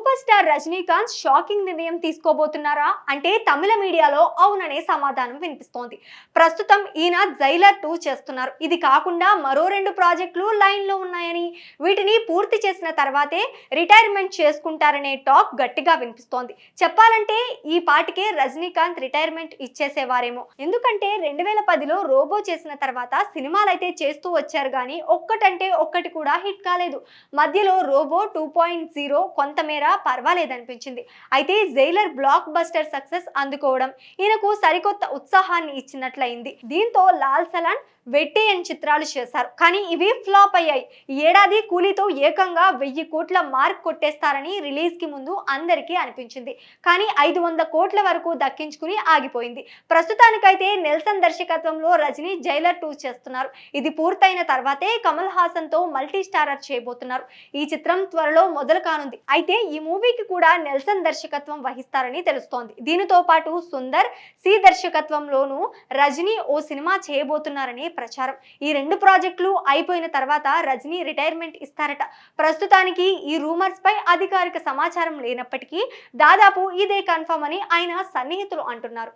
Super star Rajinikanth shocking నిర్ణయం తీసుకోబోతున్నారా? అంటే తమిళ మీడియాలో అవుననే సమాధానం వినిపిస్తోంది. ప్రస్తుతం ఈయన జైలర్ టూ చేస్తున్నారు. ఇది కాకుండా మరో రెండు ప్రాజెక్టులు లైన్లో ఉన్నాయని వీటిని పూర్తి చేసిన తర్వాతే రిటైర్మెంట్ చేసుకుంటారనే టాక్ గట్టిగా వినిపిస్తోంది. చెప్పాలంటే ఈ పాటికే రజనీకాంత్ రిటైర్మెంట్ ఇచ్చేసేవారేమో. ఎందుకంటే రెండు వేల పదిలో రోబో చేసిన తర్వాత సినిమాలైతే చేస్తూ వచ్చారు కానీ ఒక్కటంటే ఒక్కటి కూడా హిట్ కాలేదు. మధ్యలో రోబో టూ పాయింట్ జీరో కొంతమేర పర్వాలేదనిపించింది. అయితే జైలర్ బ్లాక్ బస్టర్ సక్సెస్ అందుకోవడం ఈయనకు సరికొత్త ఉత్సాహాన్ని ఇచ్చినట్లయింది. దీంతో లాల్ సలాన్ వెట్టి అని చిత్రాలు చేశారు. కానీ ఇవి ఫ్లాప్ అయ్యాయి. ఏడాది కూలీతో ఏకంగా వెయ్యి కోట్ల మార్క్ కొట్టేస్తారని రిలీజ్కి ముందు అందరికీ అనిపించింది. కానీ ఐదు వంద కోట్ల వరకు దక్కించుకుని ఆగిపోయింది. ప్రస్తుతానికైతే నెల్సన్ దర్శకత్వంలో రజనీ జైలర్ టూ చేస్తున్నారు. ఇది పూర్తయిన తర్వాతే కమల్ హాసన్తో మల్టీ స్టారర్ చేయబోతున్నారు. ఈ చిత్రం త్వరలో మొదలు కానుంది అయితే ఈ మూవీకి కూడా నెల్సన్ దర్శకత్వం వహిస్తారని తెలుస్తోంది. దీనితో పాటు సుందర్ సి దర్శకత్వంలోనూ రజనీ ఓ సినిమా చేయబోతున్నారని ప్రచారం. ఈ రెండు ప్రాజెక్టులు అయిపోయిన తర్వాత రజనీ రిటైర్మెంట్ ఇస్తారట. ప్రస్తుతానికి ఈ రూమర్స్ పై అధికారిక సమాచారం లేనప్పటికీ దాదాపు ఇదే కన్ఫర్మ్ అని ఆయన సన్నిహితులు అంటున్నారు.